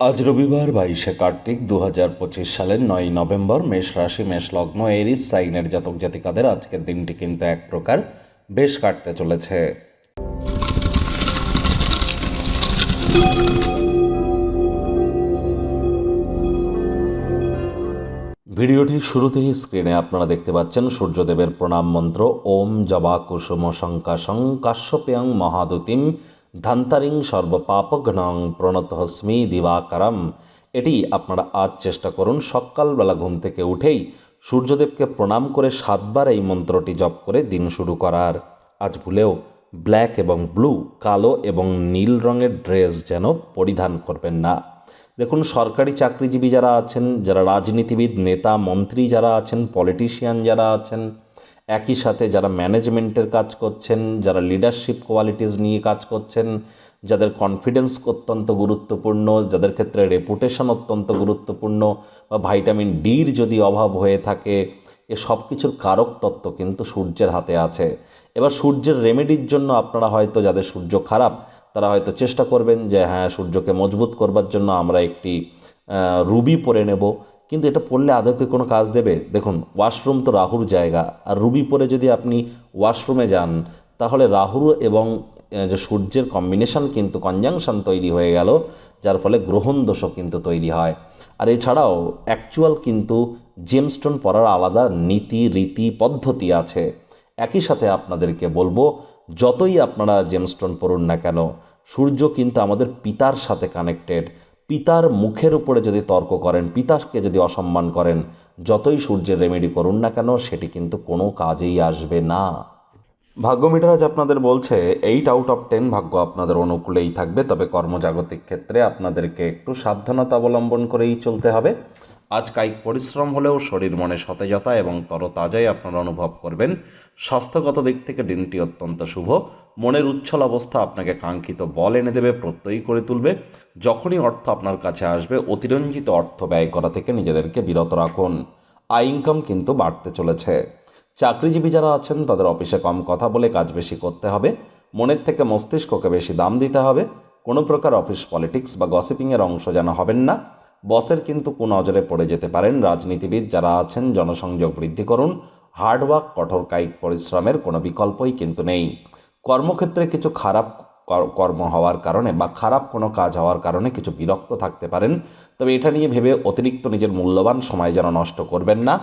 আজ রবিবার বাইশে কার্তিক দু হাজার পঁচিশ সালের নয় নভেম্বর মেষ রাশি, মেষ লগ্ন, এরিস, সাইনের জাতক জাতিকাদের আজকের দিনটি কিন্তু এক প্রকার বেশ কাটতে চলেছে। ভিডিওটির শুরুতেই স্ক্রিনে আপনারা দেখতে পাচ্ছেন সূর্যদেবের প্রণাম মন্ত্র, ওম জবা কুসুম শঙ্কাশং কাশ্যপেয়ং মহাদুতিম ধান্তারিং সর্বপাপঘ্নং প্রণতহস্মি দিবাকারম। এটি আপনারা আজ চেষ্টা করুন, সকালবেলা ঘুম থেকে উঠেই সূর্যদেবকে প্রণাম করে সাতবার এই মন্ত্রটি জপ করে দিন শুরু করার। আজ ভুলেও ব্ল্যাক এবং ব্লু, কালো এবং নীল রঙের ড্রেস যেন পরিধান করবেন না। দেখুন, সরকারি চাকরিজীবী যারা আছেন, যারা রাজনীতিবিদ, নেতা, মন্ত্রী যারা আছেন, পলিটিশিয়ান যারা আছেন একই সাথে যারা ম্যানেজমেন্টের কাজ করছেন, যারা লিডারশিপ কোয়ালিটিস নিয়ে কাজ করছেন, যাদের কনফিডেন্স অত্যন্ত গুরুত্বপূর্ণ, যাদের ক্ষেত্রে রেপুটেশন অত্যন্ত গুরুত্বপূর্ণ বা ভাইটামিন ডির যদি অভাব হয়ে থাকে, এ সব কিছুর কারক তত্ত্ব কিন্তু সূর্যের হাতে আছে। এবার সূর্যের রেমেডির জন্য আপনারা হয়তো, যাদের সূর্য খারাপ, তারা হয়তো চেষ্টা করবেন যে হ্যাঁ সূর্যকে মজবুত করবার জন্য আমরা একটি রুবি পরে নেব। কিন্তু এটা পড়লে আদৌকে কোনো কাজ দেবে? দেখুন ওয়াশরুম তো রাহুর জায়গা। আর রুবি পরে যদি আপনি ওয়াশরুমে যান, তাহলে রাহুর এবং যে সূর্যের কম্বিনেশন কিন্তু কনজাংশন তৈরি হয়ে গেল, যার ফলে গ্রহণ দোষও কিন্তু তৈরি হয়। আর এছাড়াও অ্যাকচুয়াল কিন্তু জেমস্টোন পরার আলাদা নীতি, রীতি, পদ্ধতি আছে। একই সাথে আপনাদেরকে বলব, যতই আপনারা জেমস্টোন পড়ুন না কেন, সূর্য কিন্তু আমাদের পিতার সাথে কানেক্টেড পিতার মুখের উপরে যদি তর্ক করেন, পিতাকে যদি অসম্মান করেন, যতই সূর্যের রেমেডি করুন না কেন, সেটি কিন্তু কোনো কাজেই আসবে না। ভাগ্য মিটার আজ আপনাদের বলছে এইট আউট অফ টেন ভাগ্য আপনাদের অনুকূলেই থাকবে, তবে কর্মজাগতিক ক্ষেত্রে আপনাদেরকে একটু সাবধানতা অবলম্বন করেই চলতে হবে। আজ কায়িক পরিশ্রম হলেও শরীর মনে সতেজতা এবং তরতাজাই আপনারা অনুভব করবেন। স্বাস্থ্যগত দিক থেকে দিনটি অত্যন্ত শুভ। মনের উচ্ছল অবস্থা আপনাকে কাঙ্ক্ষিত বল এনে দেবে, প্রত্যয়ী করে তুলবে। যখনই অর্থ আপনার কাছে আসবে, অতিরঞ্জিত অর্থ ব্যয় করা থেকে নিজেদেরকে বিরত রাখুন। আয় ইনকাম কিন্তু বাড়তে চলেছে। চাকরিজীবী যারা আছেন, তাদের অফিসে কম কথা বলে কাজ বেশি করতে হবে। মনের থেকে মস্তিষ্ককে বেশি দাম দিতে হবে। কোনো প্রকার অফিস পলিটিক্স বা গসিপিংয়ের অংশ যেন হবেন না। বসের কিন্তু কোন নজরে পড়ে যেতে পারেন রাজনীতিবিদ যারা আছেন, জনসংযোগ বৃদ্ধি করুন হার্ডওয়ার্ক কঠোর কায়িক পরিশ্রমের কোনো বিকল্পই কিন্তু নেই। কর্মক্ষেত্রে কিছু খারাপ কর্ম হওয়ার কারণে বা খারাপ কোনো কাজ হওয়ার কারণে কিছু বিরক্ত থাকতে পারেন। তবে এটা নিয়ে ভেবে অতিরিক্ত নিজের মূল্যবান সময় যেন নষ্ট করবেন না।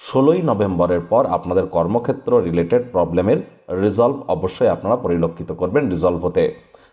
ষোলোই নভেম্বরের পর আপনাদের কর্মক্ষেত্র রিলেটেড প্রবলেমের রিজলভ অবশ্যই আপনারা পরিলক্ষিত করবেন রিজলভ হতে।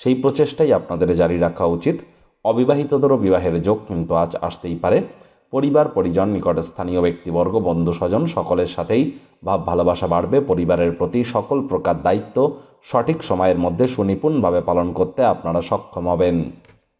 সেই প্রচেষ্টাই আপনাদের জারি রাখা উচিত। অবিবাহিতদেরও বিবাহের যোগ কিন্তু আজ আসতেই পারে। পরিবার, পরিজন, নিকটে স্থানীয় ব্যক্তিবর্গ, বন্ধু স্বজন সকলের সাথেই ভাব ভালোবাসা বাড়বে। পরিবারের প্রতি সকল প্রকার দায়িত্ব সঠিক সময়ের মধ্যে সুনিপুণভাবে পালন করতে আপনারা সক্ষম হবেন।